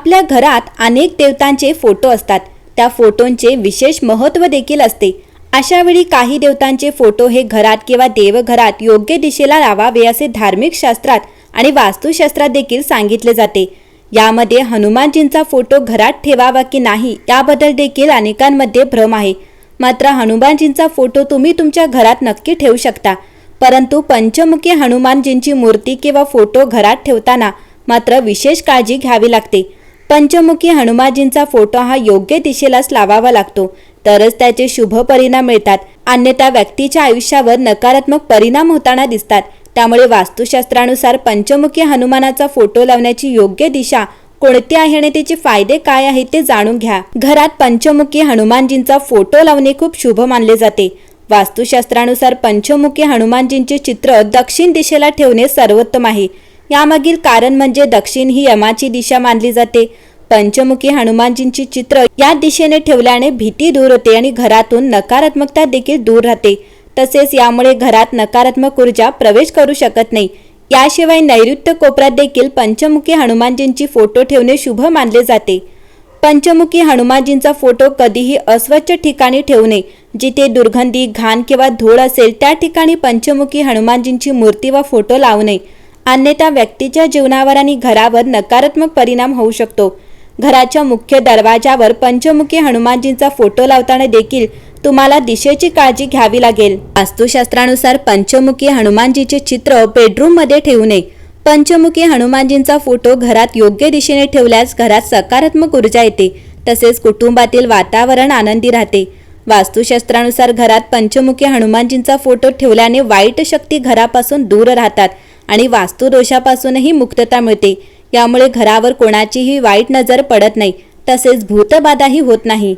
आपल्या घरात अनेक देवतांचे फोटो असतात. त्या फोटोंचे विशेष महत्त्व देखील असते. अशा वेळी काही देवतांचे फोटो हे घरात किंवा देवघरात योग्य दिशेला लावावे असे धार्मिक शास्त्रात आणि वास्तुशास्त्रात देखील सांगितले जाते. यामध्ये हनुमानजींचा फोटो घरात ठेवावा की नाही याबद्दल देखील अनेकांमध्ये भ्रम आहे. मात्र हनुमानजींचा फोटो तुम्ही तुमच्या घरात नक्की ठेवू शकता. परंतु पंचमुखी हनुमानजींची मूर्ती किंवा फोटो घरात ठेवताना मात्र विशेष काळजी घ्यावी लागते. पंचमुखी हनुमानजींचा फोटो हा योग्य दिशेलाच लावावा लागतो. तरच त्याचे शुभ परिणाम मिळतात. अन्यथा व्यक्तीच्या आयुष्यावर नकारात्मक परिणाम होताना दिसतात. त्यामुळे वास्तुशास्त्रानुसार पंचमुखी हनुमानाचा फोटो लावण्याची योग्य दिशा कोणती आहे आणि त्याचे फायदे काय आहेत ते जाणून घ्या. घरात पंचमुखी हनुमानजींचा फोटो लावणे खूप शुभ मानले जाते. वास्तुशास्त्रानुसार पंचमुखी हनुमानजींचे चित्र दक्षिण दिशेला ठेवणे सर्वोत्तम आहे. यामागील कारण म्हणजे दक्षिण ही यमाची दिशा मानली जाते. पंचमुखी हनुमानजींची चित्र या दिशेने ठेवल्याने भीती दूर होते आणि घरातून नकारात्मकता देखील दूर राहते. तसेच यामुळे घरात नकारात्मक ऊर्जा प्रवेश करू शकत नाही. याशिवाय नैऋत्य कोपऱ्यात देखील पंचमुखी हनुमानजींची फोटो ठेवणे शुभ मानले जाते. पंचमुखी हनुमानजींचा फोटो कधीही अस्वच्छ ठिकाणी ठेवू नये. जिथे दुर्गंधी घाण किंवा धूळ असेल त्या ठिकाणी पंचमुखी हनुमानजींची मूर्ती व फोटो लावू नये. अन्यथा व्यक्तीच्या जीवनावर आणि घरावर नकारात्मक परिणाम होऊ शकतो. घराच्या मुख्य दरवाजावर पंचमुखी हनुमानजींचा फोटो लावताना देखील तुम्हाला दिशेची काळजी घ्यावी लागेल. वास्तुशास्त्रानुसार पंचमुखी हनुमानजीचे चित्र बेडरूममध्ये ठेवू नये. पंचमुखी हनुमानजींचा फोटो घरात योग्य दिशेने ठेवल्यास घरात सकारात्मक ऊर्जा येते तसेच कुटुंबातील वातावरण आनंदी राहते. वास्तुशास्त्रानुसार घरात पंचमुखी हनुमानजींचा फोटो ठेवल्याने वाईट शक्ती घरापासून दूर राहतात आणि वास्तुदोषापासूनही मुक्तता मिळते. यामुळे घरावर कोणाचीही वाईट नजर पडत नाही. तसेच भूतबाधाही होत नाही.